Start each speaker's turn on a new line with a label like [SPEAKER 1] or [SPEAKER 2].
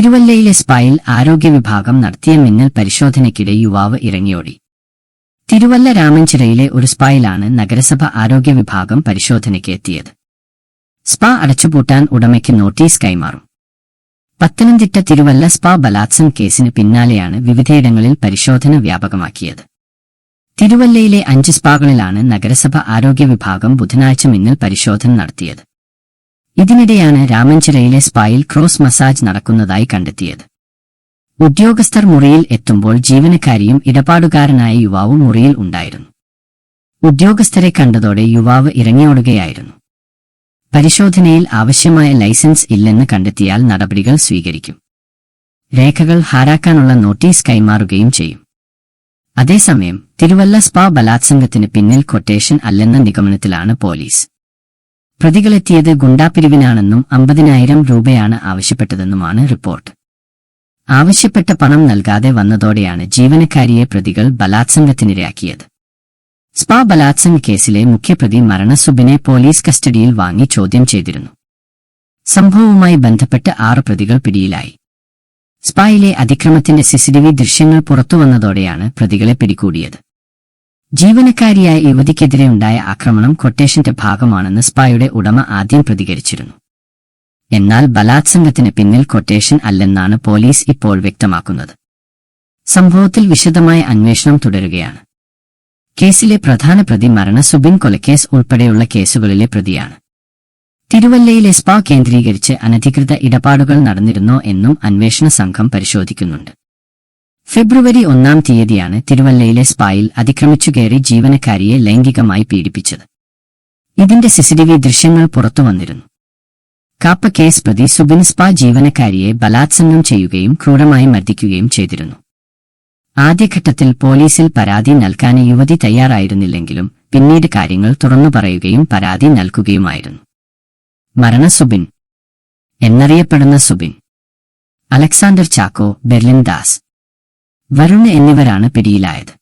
[SPEAKER 1] തിരുവല്ലയിലെ spell ആരോഗ്യ വിഭാഗം നടത്തിയ മിന്നൽ പരിശോധനയ്ക്കിടെ യുവാവ് ഇറങ്ങിയോടി. തിരുവല്ല രാമൻചിറയിലെ ഒരു സ്പൈലാണ് നഗരസഭ ആരോഗ്യ വിഭാഗം പരിശോധനയ്ക്ക് എത്തിയത്. സ്പാ അടച്ചുപൂട്ടാൻ ഉടമയ്ക്ക് നോട്ടീസ് കൈമാറും. പത്തനംതിട്ട തിരുവല്ല സ്പാ ബലാത്സം കേസിന് പിന്നാലെയാണ് വിവിധയിടങ്ങളിൽ പരിശോധന വ്യാപകമാക്കിയത്. തിരുവല്ലയിലെ അഞ്ച് സ്പാകളിലാണ് നഗരസഭ ആരോഗ്യ വിഭാഗം ബുധനാഴ്ച മിന്നൽ പരിശോധന നടത്തിയത്. ഇതിനിടെയാണ് രാമഞ്ചിറയിലെ സ്പായിൽ ക്രോസ് മസാജ് നടക്കുന്നതായി കണ്ടെത്തിയത്. ഉദ്യോഗസ്ഥർ മുറിയിൽ എത്തുമ്പോൾ ജീവനക്കാരിയും ഇടപാടുകാരനായ യുവാവും മുറിയിൽ ഉണ്ടായിരുന്നു. ഉദ്യോഗസ്ഥരെ കണ്ടതോടെ യുവാവ് ഇറങ്ങിയോടുകയായിരുന്നു. പരിശോധനയിൽ ആവശ്യമായ ലൈസൻസ് ഇല്ലെന്ന് കണ്ടെത്തിയാൽ നടപടികൾ സ്വീകരിക്കും. രേഖകൾ ഹാരാക്കാനുള്ള നോട്ടീസ് കൈമാറുകയും ചെയ്യും. അതേസമയം തിരുവല്ല സ്പാ ബലാത്സംഗത്തിന് പിന്നിൽ കൊട്ടേഷൻ അല്ലെന്ന നിഗമനത്തിലാണ് പോലീസ്. പ്രതികളെത്തിയത് ഗുണ്ടാപിരിവിനാണെന്നും അമ്പതിനായിരം രൂപയാണ് ആവശ്യപ്പെട്ടതെന്നുമാണ് റിപ്പോർട്ട്. ആവശ്യപ്പെട്ട പണം നൽകാതെ വന്നതോടെയാണ് ജീവനക്കാരിയെ പ്രതികൾ ബലാത്സംഗത്തിനിരയാക്കിയത്. സ്പാ ബലാത്സംഗ കേസിലെ മുഖ്യപ്രതി മരണസുബിനെ പോലീസ് കസ്റ്റഡിയിൽ വാങ്ങി ചോദ്യം ചെയ്തിരുന്നു. സംഭവവുമായി ബന്ധപ്പെട്ട് ആറ് പ്രതികൾ പിടിയിലായി. സ്പായിലെ അതിക്രമത്തിന്റെ സിസിടിവി ദൃശ്യങ്ങൾ പുറത്തുവന്നതോടെയാണ് പ്രതികളെ പിടികൂടിയത്. ജീവനക്കാരിയായ യുവതിക്കെതിരെ ഉണ്ടായ ആക്രമണം കൊട്ടേഷന്റെ ഭാഗമാണെന്ന് സ്പായുടെ ഉടമ ആദ്യം പ്രതികരിച്ചിരുന്നു. എന്നാൽ ബലാത്സംഗത്തിന് പിന്നിൽ കൊട്ടേഷൻ അല്ലെന്നാണ് പോലീസ് ഇപ്പോൾ വ്യക്തമാക്കുന്നത്. സംഭവത്തിൽ വിശദമായ അന്വേഷണം തുടരുകയാണ്. കേസിലെ പ്രധാന പ്രതി മരണ സുബിൻ കൊലക്കേസ് ഉൾപ്പെടെയുള്ള കേസുകളിലെ പ്രതിയാണ്. തിരുവല്ലയിലെ സ്പാ കേന്ദ്രീകരിച്ച് അനധികൃത ഇടപാടുകൾ നടന്നിരുന്നോ എന്നും അന്വേഷണ സംഘം പരിശോധിക്കുന്നുണ്ട്. ഫെബ്രുവരി ഒന്നാം തീയതിയാണ് തിരുവല്ലയിലെ സ്പായിൽ അതിക്രമിച്ചു കയറി ജീവനക്കാരിയെ ലൈംഗികമായി പീഡിപ്പിച്ചത്. ഇതിന്റെ സിസിടിവി ദൃശ്യങ്ങൾ പുറത്തുവന്നിരുന്നു കാപ്പ കേസ് പ്രതി സുബിൻ സ്പാ ജീവനക്കാരിയെ ബലാത്സംഗം ചെയ്യുകയും ക്രൂരമായി മർദ്ദിക്കുകയും ചെയ്തിരുന്നു. ആദ്യഘട്ടത്തിൽ പോലീസിൽ പരാതി നൽകാൻ യുവതി തയ്യാറായിരുന്നില്ലെങ്കിലും പിന്നീട് കാര്യങ്ങൾ തുറന്നു പറയുകയും പരാതി നൽകുകയുമായിരുന്നു. മരണ സുബിൻ. എന്നറിയപ്പെടുന്ന Subin. Alexander Chacko Berlin Das. Varun എന്നിവരാണ് പിടിയിലായത്.